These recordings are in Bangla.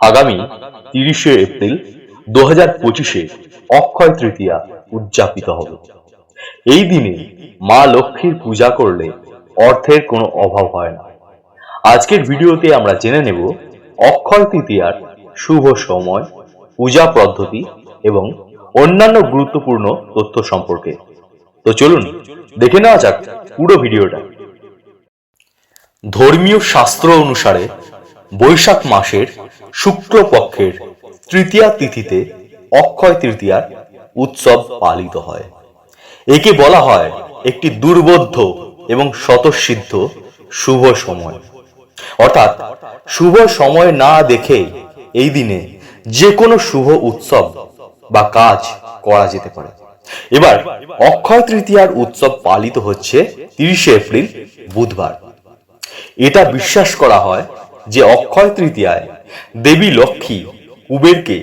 আগামী তিরিশে এপ্রিল দু হাজার পঁচিশে অক্ষয় তৃতীয়া উদযাপিত হবে। এই দিনে মা লক্ষ্মীর পূজা করলে অর্থের কোনো অভাব হয় না। আজকের ভিডিওতে আমরা জেনে নেব অক্ষয় তৃতীয়ার শুভ সময়, পূজা পদ্ধতি এবং অন্যান্য গুরুত্বপূর্ণ তথ্য সম্পর্কে। তো চলুন, দেখে নেওয়া যাক পুরো ভিডিওটা। ধর্মীয় শাস্ত্র অনুসারে বৈশাখ মাসের শুক্লপক্ষের তৃতীয়া তিথিতে অক্ষয় তৃতীয়ার উৎসব পালিত হয়। একে বলা হয় একটি দুর্বোধ্য এবং স্বতঃসিদ্ধ শুভ সময়। অর্থাৎ শুভ সময় না দেখে এই দিনে যে কোনো শুভ উৎসব বা কাজ করা যেতে পারে। এবার অক্ষয় তৃতীয়ার উৎসব পালিত হচ্ছে তিরিশে এপ্রিল বুধবার। এটা বিশ্বাস করা হয় যে অক্ষয় তৃতীয়ায় দেবী লক্ষ্মী কুবেরকে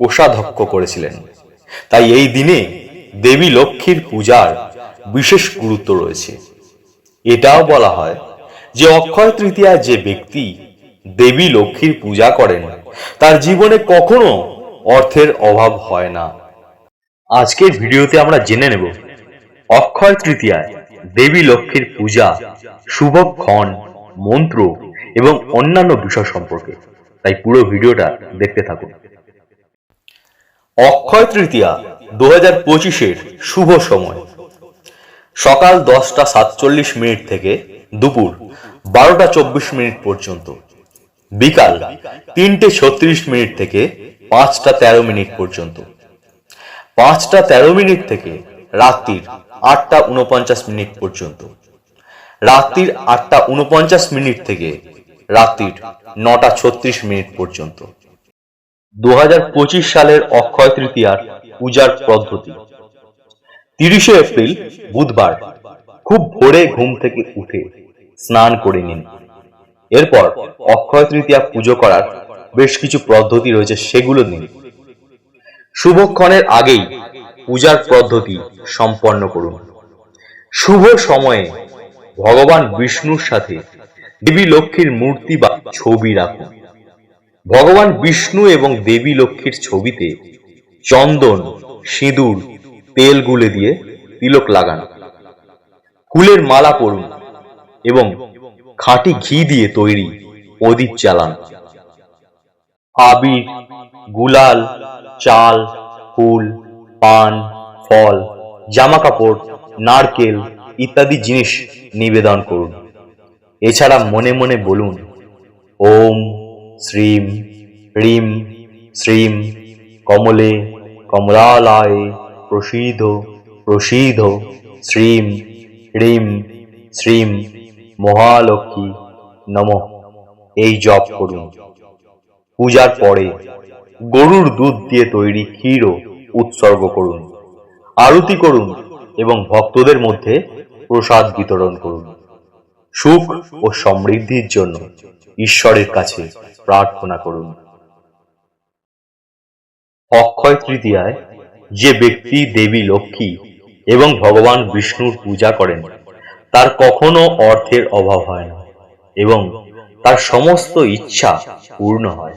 কোষাধ্যক্ষ করেছিলেন। তাই এই দিনে দেবী লক্ষ্মীর পূজার বিশেষ গুরুত্ব রয়েছে। এটাও বলা হয় যে অক্ষয় তৃতীয়ায় যে ব্যক্তি দেবী লক্ষ্মীর পূজা করেন, তার জীবনে কখনো অর্থের অভাব হয় না। আজকের ভিডিওতে আমরা জেনে নেব, অক্ষয় তৃতীয়ায় দেবী লক্ষ্মীর পূজা, শুভক্ষণ, মন্ত্র এবং অন্যান্য বিষয় সম্পর্কে। তাই পুরো ভিডিওটা দেখতে থাকুন। অক্ষয় তৃতীয়া দু হাজার পঁচিশের শুভ সময়। সকাল দশটা সাতচল্লিশ মিনিট থেকে দুপুর বারোটা চব্বিশ মিনিট পর্যন্ত। বিকাল তিনটে ছত্রিশ মিনিট থেকে পাঁচটা তেরো মিনিট পর্যন্ত। পাঁচটা তেরো মিনিট থেকে রাত্রির আটটা উনপঞ্চাশ মিনিট পর্যন্ত। রাত্রির আটটা উনপঞ্চাশ মিনিট থেকে রাত্রির নটা ছত্রিশ মিনিট পর্যন্ত। দু সালের অক্ষয় তৃতীয়ার পূজার পদ্ধতি। তিরিশে এপ্রিল, বুধবার, খুব ভোরে ঘুম থেকে উঠে স্নান করে নিন। এরপর অক্ষয় তৃতীয়া পুজো করার বেশ কিছু পদ্ধতি রয়েছে, সেগুলো নিন। শুভক্ষণের আগেই পূজার পদ্ধতি সম্পন্ন করুন। শুভ সময়ে ভগবান বিষ্ণুর সাথে দেবী লক্ষ্মীর মূর্তি বা ছবি রাখুন ভগবান বিষ্ণু এবং দেবী লক্ষ্মীর ছবিতে চন্দন, সিঁদুর, তেল গুলে দিয়ে তিলক লাগান। ফুলের মালা পরুন এবং খাঁটি ঘি দিয়ে তৈরি প্রদীপ জ্বালান। আবির, গুলাল, চাল, ফুল, পান, ফল জামা কাপড় নারকেল ইত্যাদি জিনিস নিবেদন করুন। এছাড়া মনে মনে বলুন, ওম, শ্রীম, হ্রিম, শ্রীম, কমলে, কমলালয়ে প্রসীদ প্রসীদ শ্রীম, হ্রিম, শ্রীম, মহালক্ষ্মী নম। এই জপ করুন। পূজার পরে গরুর দুধ দিয়ে তৈরি ক্ষীরও উৎসর্গ করুন। আরতি করুন এবং ভক্তদের মধ্যে প্রসাদ বিতরণ করুন। সুখ ও সমৃদ্ধির জন্য ঈশ্বরের কাছে প্রার্থনা করুন। অক্ষয় তৃতীয়ায়, যে ব্যক্তি দেবী লক্ষ্মী এবং ভগবান বিষ্ণুর পূজা করেন, তার কখনো অর্থের অভাব হয় না এবং তার সমস্ত ইচ্ছা পূর্ণ হয়।